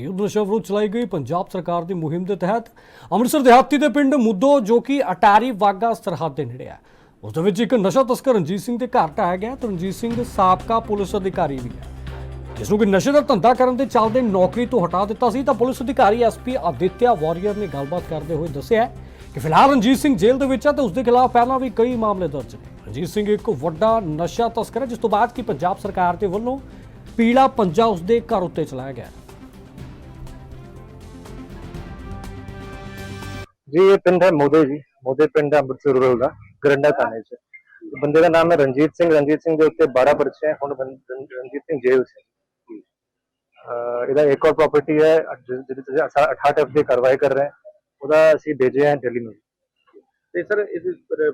ਯੁੱਧ ਨਸ਼ਾ ਵਿਰੁੱਧ ਚਲਾਈ ਗਈ। ਪੰਜਾਬ ਸਰਕਾਰ ਦੀ ਮੁਹਿੰਮ ਦੇ ਤਹਿਤ ਅੰਮ੍ਰਿਤਸਰ ਦਿਹਾਤੀ ਦੇ ਪਿੰਡ ਮੁੱਦੋ, ਜੋ ਕਿ ਅਟਾਰੀ ਵਾਗਾ ਸਰਹੱਦ ਦੇ ਨੇੜੇ ਹੈ। ਉਸ ਦੇ ਵਿੱਚ ਇੱਕ ਨਸ਼ਾ ਤਸਕਰ ਰਣਜੀਤ ਸਿੰਘ ਦੇ ਘਰ ਢਾਇਆ ਗਿਆ ਤੇ ਰਣਜੀਤ ਸਿੰਘ ਸਾਬਕਾ ਪੁਲਿਸ ਅਧਿਕਾਰੀ ਵੀ ਹੈ। ਜਿਸ ਨੂੰ ਕਿ ਨਸ਼ੇ ਦਾ ਧੰਦਾ ਕਰਨ ਦੇ ਚੱਲਦੇ ਨੌਕਰੀ ਤੋਂ ਹਟਾ ਦਿੱਤਾ ਸੀ, ਤਾਂ ਪੁਲਿਸ ਅਧਿਕਾਰੀ ਐਸਪੀ ਆਦਿਤਿਆ ਵਾਰੀਅਰ ਨੇ ਗੱਲਬਾਤ ਕਰਦੇ ਹੋਏ ਦੱਸਿਆ ਕਿ ਫਿਲਹਾਲ ਰਣਜੀਤ ਸਿੰਘ ਜੇਲ੍ਹ ਦੇ ਵਿੱਚ ਹੈ ਤੇ ਉਸ ਦੇ ਖਿਲਾਫ ਪਹਿਲਾਂ ਵੀ ਕਈ ਮਾਮਲੇ ਦਰਜ ਨੇ। ਰਣਜੀਤ ਸਿੰਘ ਇੱਕ ਵੱਡਾ ਨਸ਼ਾ ਤਸਕਰ ਹੈ, ਜਿਸ ਤੋਂ ਬਾਅਦ ਕਿ ਪੰਜਾਬ ਸਰਕਾਰ ਦੇ ਵੱਲੋਂ ਪੀਲਾ ਪੰਜਾ ਉਸ ਦੇ ਘਰ ਉੱਤੇ ਚਲਾਇਆ ਗਿਆ ਜੀ ਇਹ ਪਿੰਡ ਹੈ ਮੋਦੇ ਜੀ। ਮੋਦੇ ਪਿੰਡ ਹੈ ਅੰਮ੍ਰਿਤਸਰ ਰੂਰਲ ਦਾ ਗਰੰਡਾ ਥਾਣੇ 'ਚ। ਬੰਦੇ ਦਾ ਨਾਮ ਹੈ ਰਣਜੀਤ ਸਿੰਘ। ਰਣਜੀਤ ਸਿੰਘ ਦੇ ਉੱਤੇ 12 ਪਰਚੇ ਹੁਣ ਰਣਜੀਤ ਸਿੰਘ ਜੇਲ੍ਹ 'ਚ ਹੈ। ਇਹਦਾ ਇੱਕ ਹੋਰ ਪ੍ਰਾਪਰਟੀ ਹੈ ਜਿਹਦੇ ਤੇ ਅਸੀਂ 68 ਐਫ ਦੀ ਕਾਰਵਾਈ ਕਰ ਰਹੇ ਹਾਂ। ਉਹਦਾ ਅਸੀਂ ਭੇਜੇ ਹੈ ਦਿੱਲੀ ਨੂੰ। ਤੇ ਸਰ ਇਸ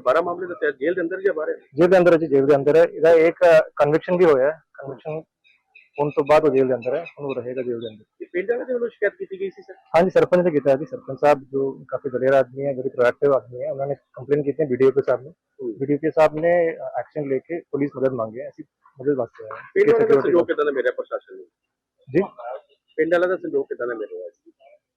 12 ਮਾਮਲੇ ਦਾ ਜੇਲ੍ਹ ਦੇ ਅੰਦਰ ਜਾਂ ਬਾਹਰ? ਜੇਲ੍ਹ ਦੇ ਅੰਦਰ ਜੀ ਜੇਲ੍ਹ ਦੇ ਅੰਦਰ ਹੈ। ਇਹਦਾ ਇੱਕ ਕਨਵਿਕਸ਼ਨ ਵੀ ਹੋਇਆ ਹੈ। ਕਨਵਿਕਸ਼ਨ ਹੋਣ ਤੋਂ ਬਾਅਦ ਉਹ ਜੇਲ੍ਹ ਦੇ ਅੰਦਰ ਹੈ ਹੁਣ ਉਹ ਰਹੇਗਾ ਜੇਲ੍ਹ ਦੇ ਅੰਦਰ ਇਹ ਪਿੰਡ ਵਾਲੇ ਦੇ ਵੱਲੋਂ ਸ਼ਿਕਾਇਤ ਕੀਤੀ ਗਈ ਸੀ ਸਰ ਹਾਂਜੀ ਸਰਪੰਚ ਨੇ ਕੀਤਾ ਹੈ ਜੀ ਸਰਪੰਚ ਸਾਹਿਬ ਜੋ ਕਾਫੀ ਦਲੇਰ ਆਦਮੀ ਹੈ very proactive ਆਦਮੀ ਹੈ ਉਹਨਾਂ ਨੇ ਕੰਪਲੇਨ ਕੀਤੀ ਹੈ ਵੀਡੀਓ ਕੇ ਸਾਹਮਣੇ ਵੀਡੀਓ ਕੇ ਸਾਹਿਬ ਨੇ ਐਕਸ਼ਨ लेके पुलिस मदद मांगी है ऐसी मदद वास्ते आए हैं ਪਿੰਡ कि ਵਾਲੇ ਦਾ security ਸਹਿਯੋਗ ਕਿਦਾਂ ਦਾ ਮਿਲਿਆ ਪ੍ਰਸ਼ਾਸਨ ਨੂੰ जी ਪਿੰਡ ਵਾਲੇ ਦਾ ਸਹਿਯੋਗ ਕਿਦਾਂ ਦਾ ਮਿਲ ਰਿਹਾ ਸੀ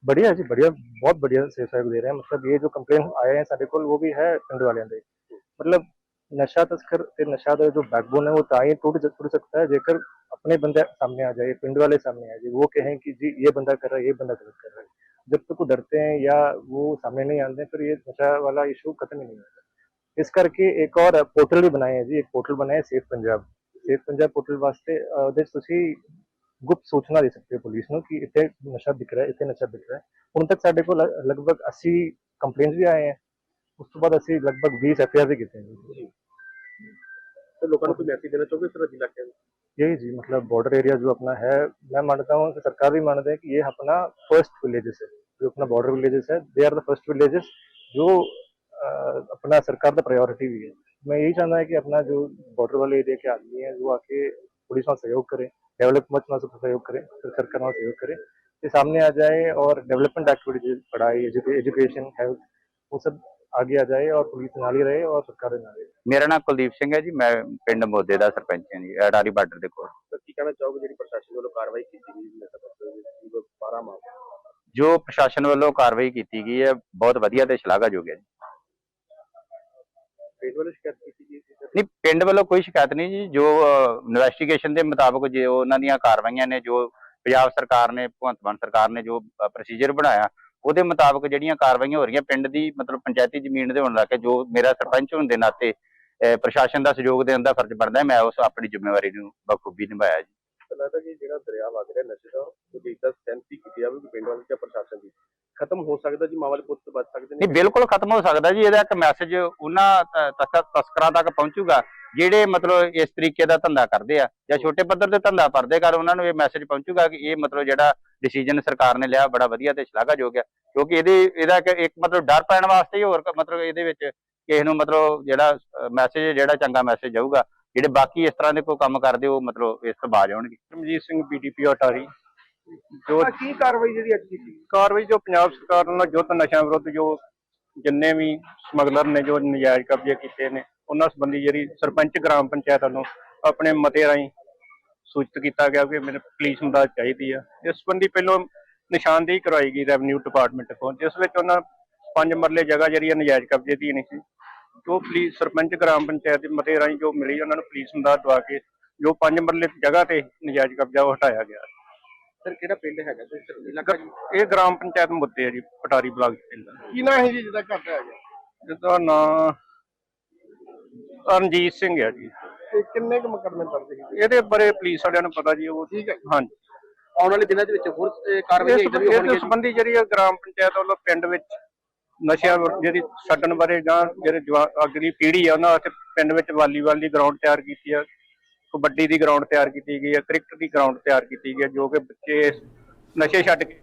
बढ़िया है जी बढ़िया बहुत बढ़िया से सहयोग दे रहे हैं मतलब ये जो कंप्लेन आए हैं साढ़े को वो भी है पिंड वाले दे मतलब नशा तस्कर ते नशा का जो बैकबोन है वो ताई टूट टूट सकता है जेकर अपने बंदे सामने आ जाए पिंड वाले सामने आ जाए वो कहें कि जी ये बंदा कर रहा है ये बंदा गलत कर रहा है जब तक वो डरते हैं या वो सामने नहीं आते फिर ये नशा वाला इशू खत्म ही नहीं होता इस करके एक और पोर्टल भी बनाए हैं जी एक पोर्टल बनाया है safe Punjab safe Punjab portal ਵਾਸਤੇ ਅਹ, ਉਹਦੇ 'ਚ ਤੁਸੀਂ ਗੁਪਤ ਸੂਚਨਾ ਦੇ ਸਕਦੇ ਹੋ ਪੁਲਿਸ ਨੂੰ ਕਿ ਇੱਥੇ ਨਸ਼ਾ ਵਿਕ ਰਿਹਾ ਹੈ ਇੱਥੇ ਨਸ਼ਾ ਵਿਕ ਰਿਹਾ ਹੈ ਹੁਣ ਤੱਕ ਸਾਡੇ ਕੋਲ ਲ- ਲਗਭਗ 80 ਕੰਪਲੇਂਟਸ ਵੀ ਆਏ ਹੈ ਉਸ ਤੋਂ ਬਾਅਦ ਅਸੀਂ ਲਗਭਗ 20 ਐਫਆਈਆਰ ਵੀ ਕੀਤੇ हैं ਤੇ ਲੋਕਾਂ ਨੂੰ ਕੋਈ ਮੈਸੇਜ ਦੇਣਾ ਚਾਹੋਗੇ ਸਰ ਜ਼ਿਲ੍ਹਾ ਕੇ यही जी मतलब बॉर्डर एरिया जो अपना है मैं मानता हूँ कि सरकार भी मानता है कि ये अपना फर्स्ट विलेजेस है जो अपना बॉर्डर विलेजेस है they are the first villages जो अह, अपना सरकार का प्रायोरिटी भी है मैं यही चाहता है कि अपना जो बॉर्डर वाले एरिया के आदमी है वो आके पुलिस में सहयोग करें डेवलपमेंट में सहयोग करें फिर सरकार में सहयोग करें ये सामने आ जाए और डेवलपमेंट एक्टिविटीज पढ़ाई एजुकेशन हेल्थ वो सब आगे आ जाए और पुलिस नाल ही रहे और सरकार नाल ही रहे ਮੇਰਾ ਨਾਮ ਕੁਲਦੀਪ ਸਿੰਘ ਹੈ ਜੀ ਮੈਂ ਪਿੰਡ ਮੋਦੇ ਦਾ ਸਰਪੰਚ ਹਾਂ ਜੀ ਅਟਾਰੀ ਬਾਰਡਰ ਦੇ ਕੋਲ ਸਰ ਕੀ ਕਹਿਣਾ ਚਾਹੋਗੇ ਜਿਹੜੀ ਪ੍ਰਸ਼ਾਸਨ ਵੱਲੋਂ ਕਾਰਵਾਈ ਕੀਤੀ ਗਈ ਨਸ਼ਾ ਤਸਕਰ ਦੇ ਵਿੱਚ 12 ਮਾਮਲੇ ਜੋ ਪ੍ਰਸ਼ਾਸਨ ਵੱਲੋਂ ਕਾਰਵਾਈ ਕੀਤੀ ਗਈ ਹੈ ਬਹੁਤ ਵਧੀਆ ਤੇ ਸ਼ਲਾਘਾਯੋਗ ਹੈ ਜੀ ਪਿੰਡ ਵੱਲੋਂ ਸ਼ਿਕਾਇਤ ਕੀਤੀ ਗਈ ਸੀ ਸਰ ਨਹੀਂ ਪਿੰਡ ਵੱਲੋਂ ਕੋਈ ਸ਼ਿਕਾਇਤ ਨਹੀਂ ਜੀ ਜੋ ਇਨਵੈਸਟੀਗੇਸ਼ਨ ਦੇ ਮੁਤਾਬਕ ਜੇ ਉਹਨਾਂ ਦੀਆਂ ਕਾਰਵਾਈਆਂ ਨੇ ਜੋ ਪੰਜਾਬ ਸਰਕਾਰ ਨੇ ਭਗਵੰਤ ਮਾਨ ਸਰਕਾਰ ਨੇ ਜੋ ਪ੍ਰੋਸੀਜਰ ਬਣਾਇਆ ਉਹਦੇ ਮੁਤਾਬਕ ਜਿਹੜੀਆਂ ਕਾਰਵਾਈਆਂ ਹੋ ਰਹੀਆਂ ਪਿੰਡ ਦੀ ਮਤਲਬ ਪੰਚਾਇਤੀ ਜ਼ਮੀਨ ਦੇ ਹੋਣ ਲੱਗੇ ਜੋ ਮੇਰਾ ਸਰਪੰਚ ਹੋਣ ਦੇ ਨਾਤੇ ਪ੍ਰਸ਼ਾਸਨ ਦਾ ਸਹਿਯੋਗ ਦੇਣ ਦਾ ਫਰਜ਼ ਬਣਦਾ ਮੈਂ ਉਸ ਆਪਣੀ ਜ਼ਿੰਮੇਵਾਰੀ ਨੂੰ ਬਖੂਬੀ ਨਿਭਾਇਆ ਜੀ। ਤਾਂ ਲੱਗਦਾ ਕਿ ਜਿਹੜਾ ਦਰਿਆ ਵਗ ਰਿਹਾ ਨਸ਼ੇ ਦਾ ਉਹਦੀ ਸੈਂਸੀ ਕੀਤੀ ਜਾਵੇ ਕਿ ਪਿੰਡ ਵਾਲੇ ਜਾਂ ਪ੍ਰਸ਼ਾਸਨ ਦੀ। ਖਤਮ ਹੋ ਸਕਦਾ ਜੀ ਮਾਮਲੇ ਪੁੱਤ ਬਚ ਸਕਦੇ ਨਹੀਂ ਨੇ ਬਿਲਕੁਲ ਖਤਮ ਹੋ ਸਕਦਾ ਜੀ ਇਹਦਾ ਇੱਕ ਮੈਸੇਜ ਉਹਨਾਂ ਤ- ਤਸਕ- ਤਸਕਰਾਂ ਤੱਕ ਪਹੁੰਚੂਗਾ ਜਿਹੜੇ ਮਤਲਬ ਇਸ ਤਰੀਕੇ ਦਾ ਧੰਦਾ ਕਰਦੇ ਆ ਜਾਂ ਛੋਟੇ ਪੱਧਰ ਤੇ ਧੰਦਾ ਕਰਦੇ ਕਰ ਉਹਨਾਂ ਨੂੰ ਇਹ ਮੈਸੇਜ ਪਹੁੰਚੂਗਾ ਕਿ ਇਹ ਮਤਲਬ ਜਿਹੜਾ ਡਿਸੀਜਨ ਸਰਕਾਰ ਨੇ ਲਿਆ ਬੜਾ ਵਧੀਆ ਤੇ ਸ਼ਲਾਘਾਯੋਗ ਹੈ ਕਿਉਂਕਿ ਇਹਦੇ ਇਹਦਾ ਇੱਕ ਇੱਕ ਮਤਲਬ ਡਰ ਪੈਣ ਵਾਸਤੇ ਹੀ ਹੋਰ ਮਤਲਬ ਇਹਦੇ ਵਿੱਚ ਕਿਸੇ ਨੂੰ ਮਤਲਬ ਜਿਹੜਾ ਮੈਸੇਜ ਜਿਹੜਾ ਚੰਗਾ ਮੈਸੇਜ ਜਾਊਗਾ ਜਿਹੜੇ ਬਾਕੀ ਇਸ ਤਰ੍ਹਾਂ ਦੇ ਕੋਈ ਕੰਮ ਕਰਦੇ ਉਹ ਮਤਲਬ ਇਸ ਤੋਂ ਬਾਜ ਆਉਣਗੇ। ਰਮਜੀਤ ਸਿੰਘ ਬੀਡੀਪੀ ਅਟਾਰੀ ਜੋ ਕੀ ਕਾਰਵਾਈ ਜਿਹੜੀ ਅੱਜ ਕੀਤੀ? ਕਾਰਵਾਈ ਜੋ ਪੰਜਾਬ ਸਰਕਾਰ ਨਾਲ ਯੁੱਧ ਨਸ਼ਾ ਵਿਰੁੱਧ ਜੋ ਜਿੰਨੇ ਵੀ ਸਮਗਲਰ ਨੇ ਜੋ ਨਜਾਇਜ਼ ਕਬਜ਼ੇ ਕੀਤੇ ਨੇ ਉਹਨਾਂ ਸੰਬੰਧੀ ਜਿਹੜੀ ਸਰਪੰਚ ਗ੍ਰਾਮ ਪੰਚਾਇਤ ਵੱਲੋਂ ਆਪਣੇ ਮਤੇ ਰਾਹੀਂ ਸੂਚਿਤ ਕੀਤਾ ਗਿਆ ਕਿ ਮੈਨੂੰ ਪੁਲਿਸ ਮਦਦ ਚਾਹੀਦੀ ਆ। ਇਸ ਸੰਬੰਧੀ ਪਹਿਲਾਂ ਨਿਸ਼ਾਨਦੇਹੀ ਕਰਵਾਈ ਗਈ ਰੈਵਨਿਊ ਡਿਪਾਰਟਮੈਂਟ ਕੋਲ ਜਿਸ ਵਿੱਚ ਉਹਨਾਂ ਪੰਜ ਮਰਲੇ ਜਗ੍ਹਾ ਜਿਹੜੀ ਆ ਨਜਾਇਜ਼ ਕਬਜ਼ੇ ਦੀ ਨਹੀਂ ਸੀ। ਜੋ ਪੁਲਿਸ ਸਰਪੰਚ ਗ੍ਰਾਮ ਪੰਚਾਇਤ ਦੇ ਮਤੇ ਰਾਹੀਂ ਜੋ ਮਿਲੀ ਉਹਨਾਂ ਨੂੰ ਪੁਲਿਸ ਮਦਦ ਦਵਾ ਕੇ ਜੋ ਪੰਜ ਮਰਲੇ ਜਗ੍ਹਾ ਤੇ ਨਜਾਇਜ਼ ਕਬਜ਼ਾ ਉਹ ਹਟਾਇਆ ਗਿਆ। ਸਰ ਕਿਹੜਾ ਪਿੰਡ ਹੈਗਾ? ਤੇ ਇਲਾਕਾ ਇਹ ਗ੍ਰਾਮ ਪੰਚਾਇਤ ਮੁੱਦੇ ਆ ਜੀ ਪਟਾਰੀ ਬਲਾਕ ਦੇ ਪਿੰਡ। ਕੀ ਨਾਂ ਹੈ ਜੀ ਜਿਹਦਾ ਘਰ ਗਿਆ ਜਿਹਦਾ ਨਾਂ ਰਣਜੀਤ ਸਿੰਘ ਹੈ ਜੀ। ਤੇ ਕਿੰਨੇ ਕੁ ਮੁਕੱਦਮੇ ਦਰਜ ਇਹਦੇ ਬਾਰੇ ਪੁਲਿਸ ਵਾਲਿਆਂ ਨੂੰ ਪਤਾ ਜੀ ਉਹ ਠੀਕ ਹੈ ਹਾਂਜੀ। ਆਉਣ ਵਾਲੇ ਦਿਨਾਂ ਦੇ ਵਿੱਚ ਹੋਰ ਅਹ, ਕਾਰਵਾਈ ਇਸ ਵੀ ਸੰਬੰਧੀ ਜਿਹੜੀ ਹੈ ਗ੍ਰਾਮ ਪੰਚਾਇਤ ਵੱਲੋਂ ਪਿੰਡ ਵਿੱਚ ਨਸ਼ਿਆਂ ਵਿਰ- ਜਿਹੜੀ ਛੱਡਣ ਬਾਰੇ ਜਾਂ ਜਿਹੜੇ ਜਵਾ- ਅਗਲੀ ਪੀੜ੍ਹੀ ਆ ਉਹਨਾਂ ਵਾਸਤੇ ਪਿੰਡ ਵਿੱਚ ਵਾਲੀਬਾਲ ਦੀ ਗਰਾਊਂਡ ਤਿਆਰ ਕੀਤੀ ਆ ਕਬੱਡੀ ਦੀ ਗਰਾਊਂਡ ਤਿਆਰ ਕੀਤੀ ਗਈ ਹੈ ਕ੍ਰਿਕਟ ਦੀ ਗਰਾਊਂਡ ਤਿਆਰ ਕੀਤੀ ਗਈ ਹੈ ਜੋ ਕਿ ਬੱਚੇ ਨਸ਼ੇ ਛੱਡ ਕੇ